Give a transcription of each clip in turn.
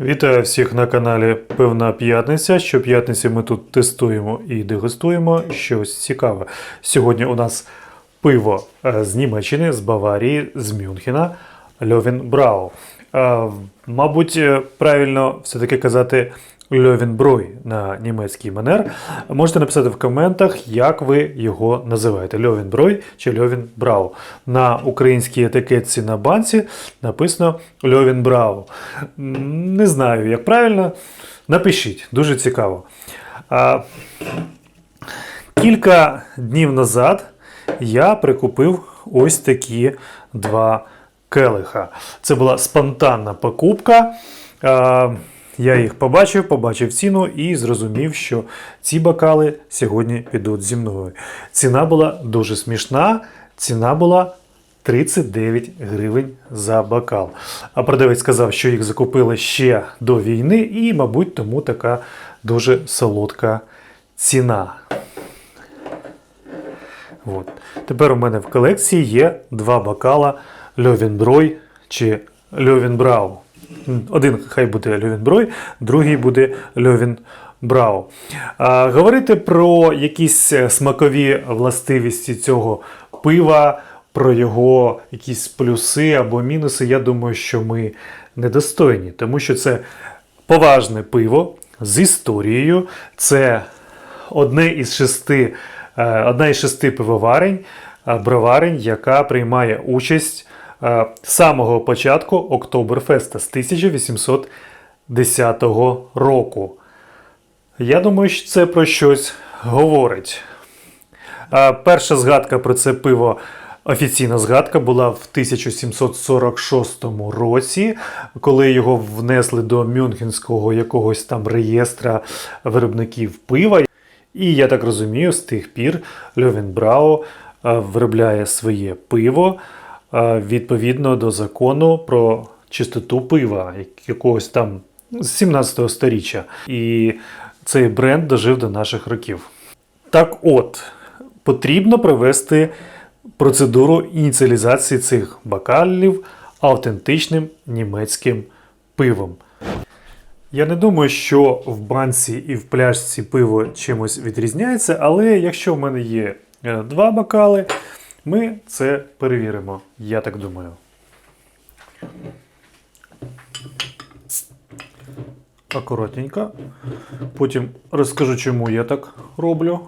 Вітаю всіх на каналі Певна П'ятниця. Щоп'ятниці ми тут тестуємо і дегустуємо щось цікаве. Сьогодні у нас пиво е, з Німеччини, з Баварії, з Мюнхена, Льовін Брау. Мабуть, е, правильно все-таки казати Льовенброй на німецький манер. Можете написати в коментах, як ви його називаєте: Льовенброй чи Льовенбрау. На українській етикетці на банці написано Льовенбрау. М, Не знаю, як правильно. Напишіть, дуже цікаво. А, Кілька днів назад я прикупив ось такі два келиха. Це була спонтанна покупка. А, Я їх побачив, побачив ціну і зрозумів, що ці бокали сьогодні підуть зі мною. Ціна була дуже смішна. Ціна була 39 гривень за бокал. А продавець сказав, що їх закупили ще до війни, і, мабуть, тому така дуже солодка ціна. От. Тепер у мене в колекції є два бокала Льовінброй чи Льовінбрау. Один хай буде Льовінброй, другий буде Льовінбрау. А, говорити про якісь е, смакові властивості цього пива, про його якісь плюси або мінуси, я думаю, що ми недостойні, тому що це поважне пиво з історією. Це одне із шести, е, одна із шести пивоварень, е, броварень, яка приймає участь самого початку Октоберфеста з 1810 року. Я думаю, що це про щось говорить. Перша згадка про це пиво, офіційна згадка, була в 1746 році, коли його внесли до Мюнхенського якогось там реєстра виробників пива. І я так розумію, з тих пір Льовенбрау е, виробляє своє пиво е, відповідно до закону про чистоту пива, якогось там з 17 сторіччя. І цей бренд дожив до наших років. Так от, потрібно провести процедуру ініціалізації цих бокалів автентичним німецьким пивом. Я не думаю, що в банці і в пляшці пиво чимось відрізняється, але якщо в мене є е, два бокали, ми це перевіримо. Я так думаю. Акуратненько. Потім розкажу, чому я так роблю.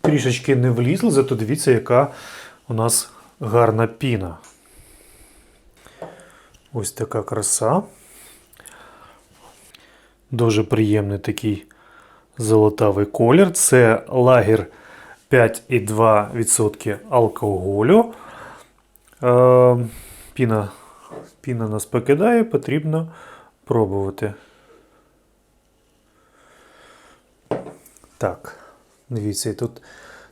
Трішечки не влізли, зато дивіться, яка у нас гарна піна. Ось така краса. Дуже приємний такий золотавий колір. Це лагер 5,2% алкоголю. Е, піна, піна нас покидає, потрібно пробувати. Так, дивіться, тут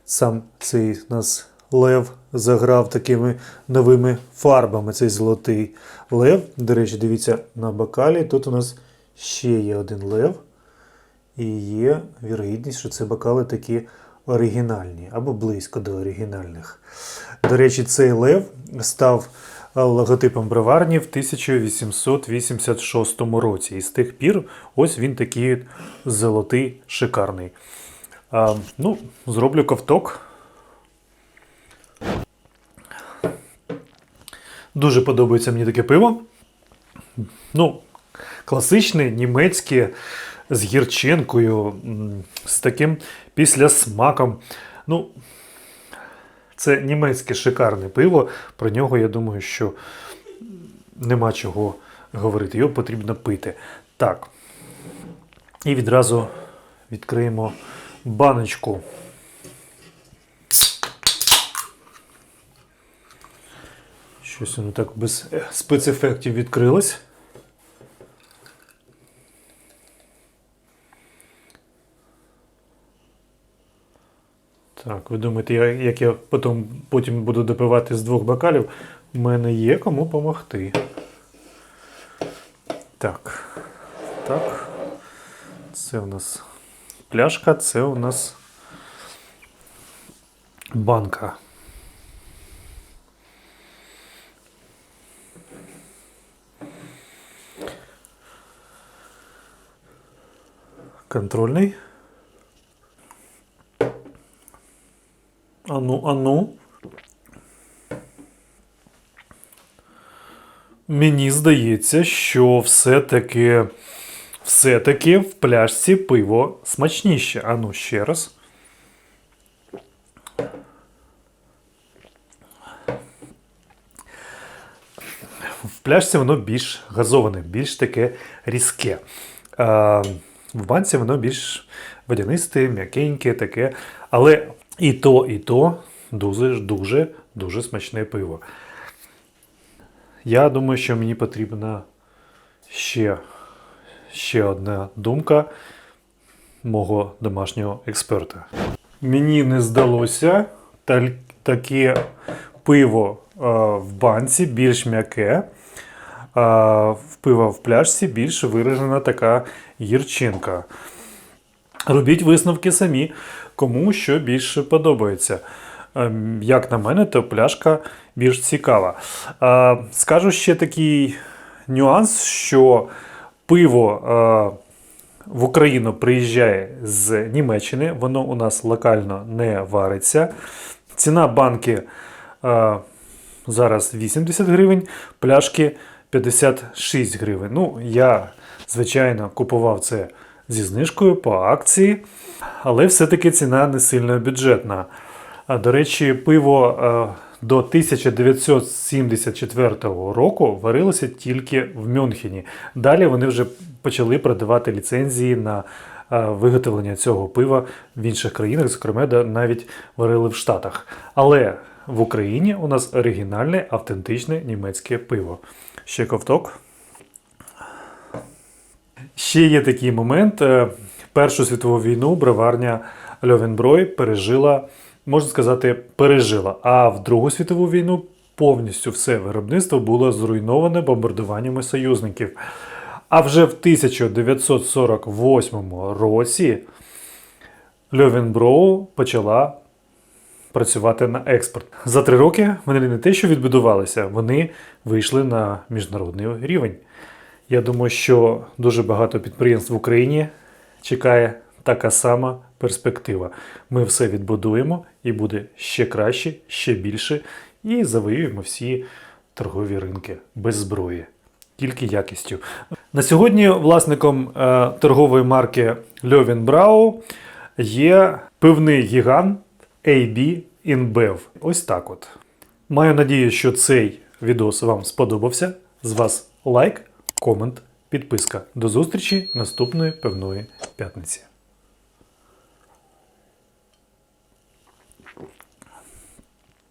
сам цей у нас лев заграв такими новими фарбами. Цей золотий лев. До речі, дивіться на бокалі. Тут у нас ще є один лев. І є вірогідність, що це бокали такі оригінальні або близько до оригінальних. До речі, цей лев став логотипом броварні в 1886 році. І з тих пір ось він такий золотий, шикарний. А, ну, зроблю ковток. Дуже подобається мені таке пиво. Ну, класичне, німецьке, з гірчинкою, з таким післясмаком. Ну, це німецьке шикарне пиво. Про нього я думаю, що нема чого говорити. Його потрібно пити. Так. І відразу відкриємо баночку. Щось воно так без е, спецефектів відкрилось. Так, ви думаєте, як я потім, потім буду допивати з двох бокалів? У мене є кому допомогти. Так. так. Це у нас пляшка, це у нас банка. Контрольний. Ану, ану. Мені здається, що все-таки все-таки в пляшці пиво смачніше. Ану ще раз. В пляшці воно більш газоване, більш таке різке. В банці воно більш водянисте, м'якеньке, таке. Але і то, і то дуже, дуже, смачне пиво. Я думаю, що мені потрібна ще, ще одна думка мого домашнього експерта. Мені не здалося таке пиво в банці більш м'яке, в пиво в пляшці більш виражена така гірчинка. Робіть висновки самі, кому що більше подобається. Ем, Як на мене, то пляшка більш цікава. Скажу ще такий нюанс, що пиво е, в Україну приїжджає з Німеччини, воно у нас локально не вариться. Ціна банки е, зараз 80 гривень, пляшки 56 гривень. Ну, я, звичайно, купував це зі знижкою по акції, але все-таки ціна не сильно бюджетна. До речі, пиво е, до 1974 року варилося тільки в Мюнхені. Далі вони вже почали продавати ліцензії на е, виготовлення цього пива в інших країнах, зокрема, навіть варили в Штатах. Але в Україні у нас оригінальне автентичне німецьке пиво. Ще ковток. Ще є такий момент. Е, Першу світову війну броварня Льовенброй пережила, можна сказати, пережила. А в Другу світову війну повністю все виробництво було зруйноване бомбардуваннями союзників. А вже в 1948 році Льовенброу почала працювати на експорт. За три роки вони не те, що відбудувалися, вони вийшли на міжнародний рівень. Я думаю, що дуже багато підприємств в Україні чекає така сама перспектива. Ми все відбудуємо і буде ще краще, ще більше, і завоюємо всі торгові ринки без зброї, тільки якістю. На сьогодні власником е, торгової марки Льовін Брау є пивний гігант AB InBev. Ось так от. Маю надію, що цей відос вам сподобався. З вас лайк, комент, підписка. До зустрічі наступної певної п'ятниці.